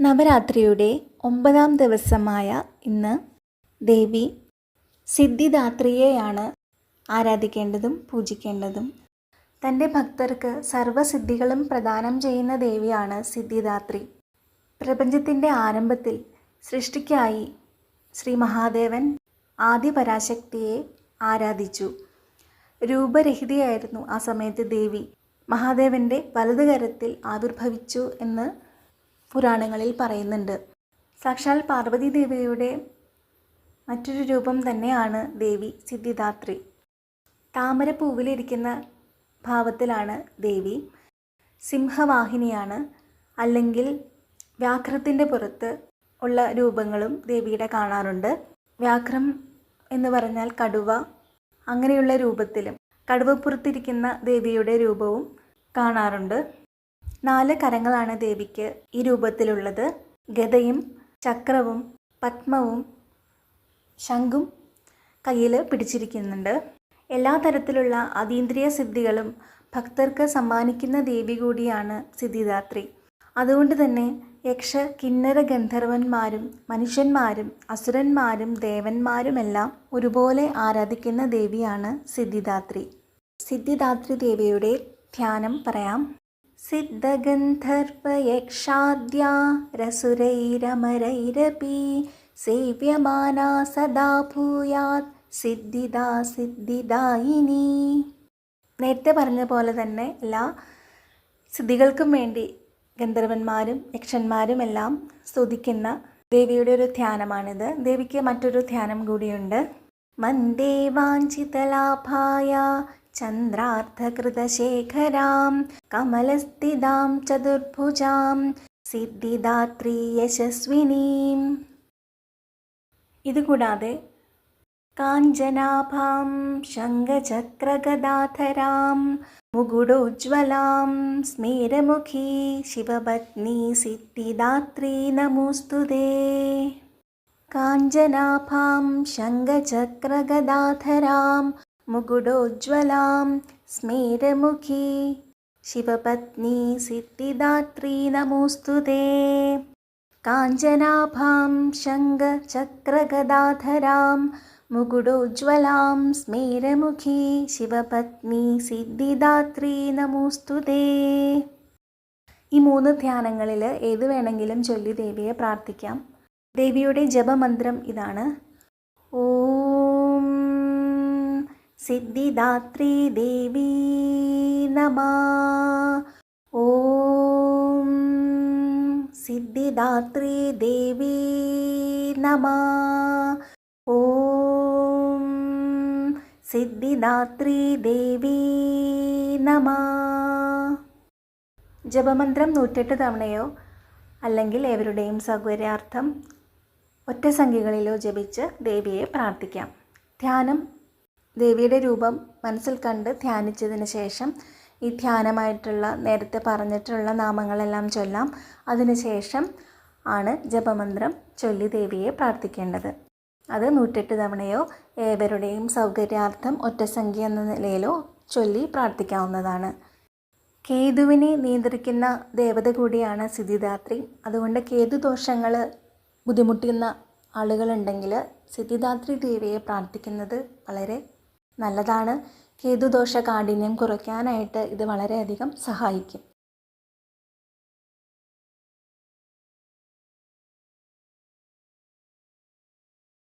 നവരാത്രിയുടെ ഒമ്പതാം ദിവസമായ ഇന്ന് ദേവി സിദ്ധിദാത്രിയെയാണ് ആരാധിക്കേണ്ടതും പൂജിക്കേണ്ടതും. തന്റെ ഭക്തർക്ക് സർവസിദ്ധികളും പ്രദാനം ചെയ്യുന്ന ദേവിയാണ് സിദ്ധിദാത്രി. പ്രപഞ്ചത്തിന്റെ ആരംഭത്തിൽ സൃഷ്ടിക്കായി ശ്രീ മഹാദേവൻ ആദിപരാശക്തിയെ ആരാധിച്ചു. രൂപരഹിതയായിരുന്നു ആ സമയത്ത് ദേവി. മഹാദേവന്റെ വലതുകരത്തിൽ ആവിർഭവിച്ചു എന്ന് പുരാണങ്ങളിൽ പറയുന്നുണ്ട്. സാക്ഷാൽ പാർവതി ദേവിയുടെ മറ്റൊരു രൂപം തന്നെയാണ് ദേവി സിദ്ധിദാത്രി. താമരപ്പൂവിലിരിക്കുന്ന ഭാവത്തിലാണ് ദേവി. സിംഹവാഹിനിയാണ്. അല്ലെങ്കിൽ വ്യാഘ്രത്തിന്റെ പുറത്ത് ഉള്ള രൂപങ്ങളും ദേവിയുടെ കാണാറുണ്ട്. വ്യാഘ്രം എന്ന് പറഞ്ഞാൽ കടുവ. അങ്ങനെയുള്ള രൂപത്തിലും കടുവപ്പുറത്തിരിക്കുന്ന ദേവിയുടെ രൂപവും കാണാറുണ്ട്. നാല് കരങ്ങളാണ് ദേവിക്ക് ഈ രൂപത്തിലുള്ളത്. ഗതയും ചക്രവും പത്മവും ശംഖും കയ്യിൽ പിടിച്ചിരിക്കുന്നുണ്ട്. എല്ലാ തരത്തിലുള്ള അതീന്ദ്രിയ സിദ്ധികളും ഭക്തർക്ക് സമ്മാനിക്കുന്ന ദേവി കൂടിയാണ് സിദ്ധിദാത്രി. അതുകൊണ്ട് തന്നെ യക്ഷ കിന്നര ഗന്ധർവന്മാരും മനുഷ്യന്മാരും അസുരന്മാരും ദേവന്മാരുമെല്ലാം ഒരുപോലെ ആരാധിക്കുന്ന ദേവിയാണ് സിദ്ധിദാത്രി. സിദ്ധിദാത്രി ദേവിയുടെ ധ്യാനം പറയാം. സിദ്ധഗന്ധർവയക്ഷാദ്യ രസുരൈരമരൈരപി സേവ്യമാനാ സദാ ഭൂയാത് സിദ്ധിദാ സിദ്ധിദായിനി നേരത്തെ പറഞ്ഞ പോലെ തന്നെ എല്ലാ സിദ്ധികൾക്കും വേണ്ടി ഗന്ധർവന്മാരും യക്ഷന്മാരും എല്ലാം സ്തുതിക്കുന്ന ദേവിയുടെ ഒരു ധ്യാനമാണിത്. ദേവിക്ക് മറ്റൊരു ധ്യാനം കൂടിയുണ്ട്. മന്ദേ വാഞ്ചിതലാഭായ ചന്ദ്രാർത്ഥകൃതശേഖരാം കമലസ്ഥിതാം ചതുർഭുജാം സിദ്ധിദാത്രി യശസ്വിനീം ഇതുകൂടാതെ കാഞ്ചനാഭാം ശംഖചക്രഗദാധരാം മുകുടോജ്വലാം സ്മേരമുഖീ ശിവപത്നി സിദ്ധിദാത്രീ നമോസ്തുതേ കാഞ്ചനാഭാം ശംഖചക്രഗദാധരാം മുകുടോജ്വലാം സ്മേരമുഖി. ശിവപത്നി സിദ്ധിദാത്രി നമോസ്തുതേ കാഞ്ചനാഭാം ശംഖചക്രഗദാധരാം മുകുടോജ്വലാം സ്മേരമുഖി. ശിവപത്നി സിദ്ധിദാത്രി നമോസ്തുതേ ഈ മൂന്ന് ധ്യാനങ്ങളിൽ ഏത് വേണമെങ്കിലും ചൊല്ലി ദേവിയെ പ്രാർത്ഥിക്കാം. ദേവിയുടെ ജപമന്ത്രം ഇതാണ്. ഓം സിദ്ധിദാത്രി ദേവി നമ. ഓം സിദ്ധിദാത്രി ദേവി നമ. ഓം സിദ്ധിദാത്രി ദേവി നമ. ജപമന്ത്രം നൂറ്റെട്ട് തവണയോ അല്ലെങ്കിൽ ഏവരുടെയും സൗകര്യാർത്ഥം ഒറ്റ സംഖ്യകളിലോ ജപിച്ച് ദേവിയെ പ്രാർത്ഥിക്കാം. ധ്യാനം ദേവിയുടെ രൂപം മനസ്സിൽ കണ്ട് ധ്യാനിച്ചതിന് ശേഷം ഈ ധ്യാനമായിട്ടുള്ള നേരത്തെ പറഞ്ഞിട്ടുള്ള നാമങ്ങളെല്ലാം ചൊല്ലാം. അതിനുശേഷം ആണ് ജപമന്ത്രം ചൊല്ലി ദേവിയെ പ്രാർത്ഥിക്കേണ്ടത്. അത് നൂറ്റെട്ട് തവണയോ ഏവരുടെയും സൗകര്യാർത്ഥം ഒറ്റസംഖ്യ എന്ന നിലയിലോ ചൊല്ലി പ്രാർത്ഥിക്കാവുന്നതാണ്. കേതുവിനെ നിയന്ത്രിക്കുന്ന ദേവത കൂടിയാണ് സിദ്ധിദാത്രി. അതുകൊണ്ട് കേതു ദോഷങ്ങൾ ബുദ്ധിമുട്ടുന്ന ആളുകളുണ്ടെങ്കിൽ സിദ്ധിദാത്രി ദേവിയെ പ്രാർത്ഥിക്കുന്നത് വളരെ നല്ലതാണ്. കേതുദോഷ കാഠിന്യം കുറയ്ക്കാനായിട്ട് ഇത് വളരെയധികം സഹായിക്കും.